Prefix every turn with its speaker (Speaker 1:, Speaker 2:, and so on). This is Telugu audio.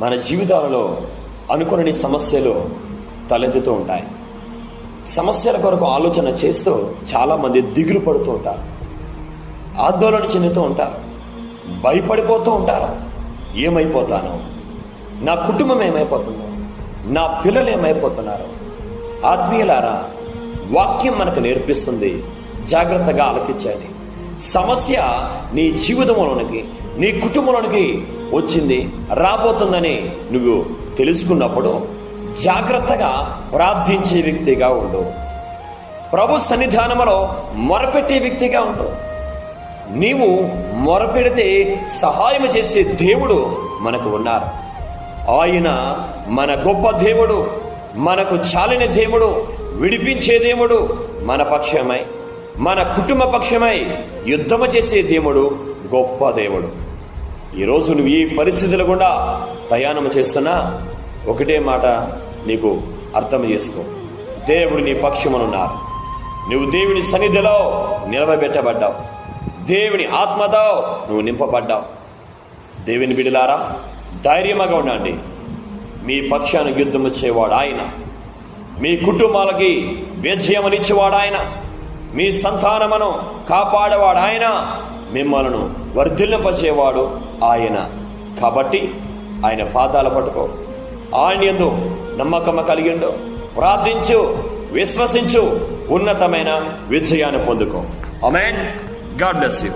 Speaker 1: మన జీవితాలలో అనుకుని సమస్యలు తలెత్తుతూ ఉంటాయి. సమస్యల కొరకు ఆలోచన చేస్తూ చాలామంది దిగులు పడుతూ ఉంటారు. ఆందోళన చెందుతూ ఉంటారు. భయపడిపోతూ ఉంటారు. ఏమైపోతాను? నా కుటుంబం ఏమైపోతుందో? నా పిల్లలు ఏమైపోతున్నారు? ఆత్మీయులారా వాక్యం మనకు నేర్పిస్తుంది. జాగ్రత్తగా ఆలకించండి. సమస్య నీ జీవితంలోనికి నీ కుటుంబంలోనికి వచ్చింది రాబోతుందని నువ్వు తెలుసుకున్నప్పుడు జాగ్రత్తగా ప్రార్థించే వ్యక్తిగా ఉండు. ప్రభు సన్నిధానములో మొరపెట్టే వ్యక్తిగా ఉండు. నీవు మొరపెడితే సహాయం చేసే దేవుడు మనకు ఉన్నారు. ఆయన మన గొప్ప దేవుడు మనకు చాలిన దేవుడు విడిపించే దేవుడు మన పక్షమై మన కుటుంబ పక్షమై యుద్ధము చేసే దేవుడు గొప్ప దేవుడు. ఈరోజు నువ్వు ఈ పరిస్థితులు గుండా ప్రయాణం చేస్తున్నా ఒకటే మాట నీకు అర్థం చేసుకో. దేవుడు నీ పక్షమునున్నారు. నువ్వు దేవుని సన్నిధిలో నిలవబెట్టబడ్డావు. దేవుని ఆత్మతో నువ్వు నింపబడ్డావు. దేవుని బిడిలారా ధైర్యముగా ఉండండి. మీ పక్షాన్ని యుద్ధం వచ్చేవాడు ఆయన. మీ కుటుంబాలకి విజయమనిచ్చేవాడు ఆయన. మీ సంతానమును కాపాడేవాడు ఆయన. మిమ్మలను వర్ధిల్లింపచేవాడు ఆయన. కాబట్టి ఆయన పాదాల పట్టుకో. ఆయన ఎందు నమ్మకమ కలిగిండు. ప్రార్థించు విశ్వసించు ఉన్నతమైన విజయాన్ని పొందుకో. Amen God bless you